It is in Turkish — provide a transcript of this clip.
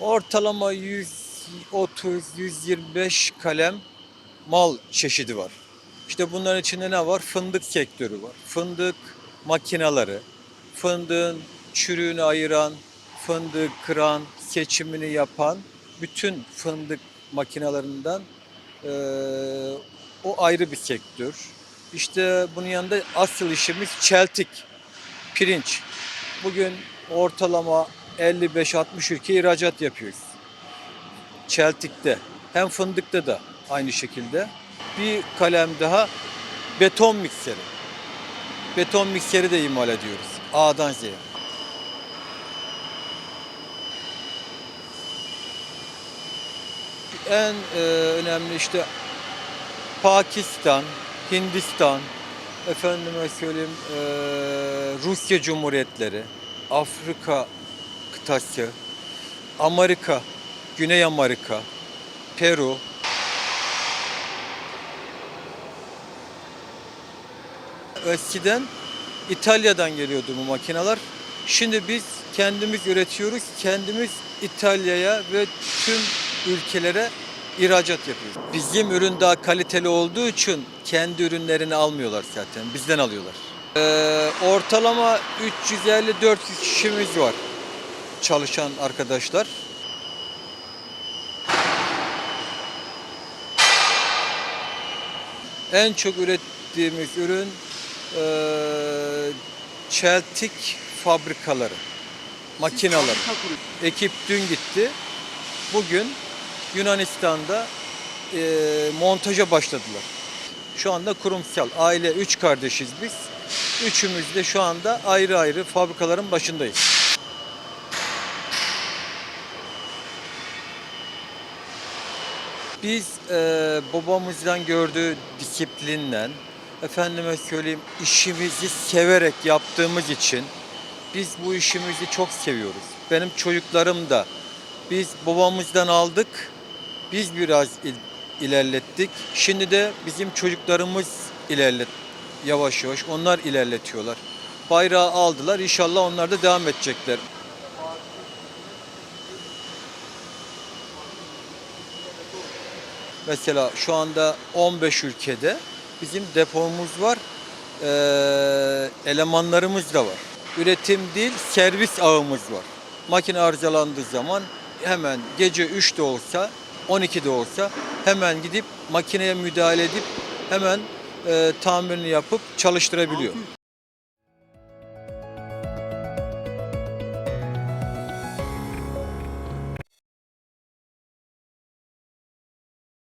ortalama 130-125 kalem mal çeşidi var. İşte bunların içinde ne var? Fındık sektörü var. Fındık makineleri, fındığın çürüğünü ayıran, fındığı kıran, seçimini yapan bütün fındık makinelerinden eee, o ayrı bir sektör. İşte bunun yanında asıl işimiz çeltik, pirinç. Bugün ortalama 55-60 ülke ihracat yapıyoruz. Çeltik'te hem fındıkta da aynı şekilde. Bir kalem daha beton mikseri. Beton mikseri de imal ediyoruz A'dan Z'ye. En e, önemli işte Pakistan, Hindistan, efendime söyleyeyim e, Rusya Cumhuriyetleri, Afrika kıtası, Amerika, Güney Amerika, Peru, Eskiden İtalya'dan geliyordu bu makineler. Şimdi biz kendimiz üretiyoruz. Kendimiz İtalya'ya ve tüm ülkelere ihracat yapıyoruz. Bizim ürün daha kaliteli olduğu için kendi ürünlerini almıyorlar zaten. Bizden alıyorlar. Ee, ortalama 350-400 kişimiz var çalışan arkadaşlar. En çok ürettiğimiz ürün eee çeltik fabrikaları, makinaları. Ekip dün gitti. Bugün Yunanistan'da eee, montaja başladılar. Şu anda kurumsal. Aile üç kardeşiz biz. Üçümüz de şu anda ayrı ayrı fabrikaların başındayız. Biz eee, babamızdan gördüğü disiplinle, efendime söyleyeyim işimizi severek yaptığımız için biz bu işimizi çok seviyoruz. Benim çocuklarım da biz babamızdan aldık, biz biraz il- ilerlettik. Şimdi de bizim çocuklarımız ilerlet yavaş yavaş onlar ilerletiyorlar. Bayrağı aldılar. İnşallah onlar da devam edecekler. Mesela şu anda 15 ülkede bizim depomuz var. Elemanlarımız da var. Üretim değil, servis ağımız var. Makine arızalandığı zaman hemen gece 3'te olsa, 12'de olsa hemen gidip makineye müdahale edip hemen e, tamirini yapıp çalıştırabiliyor.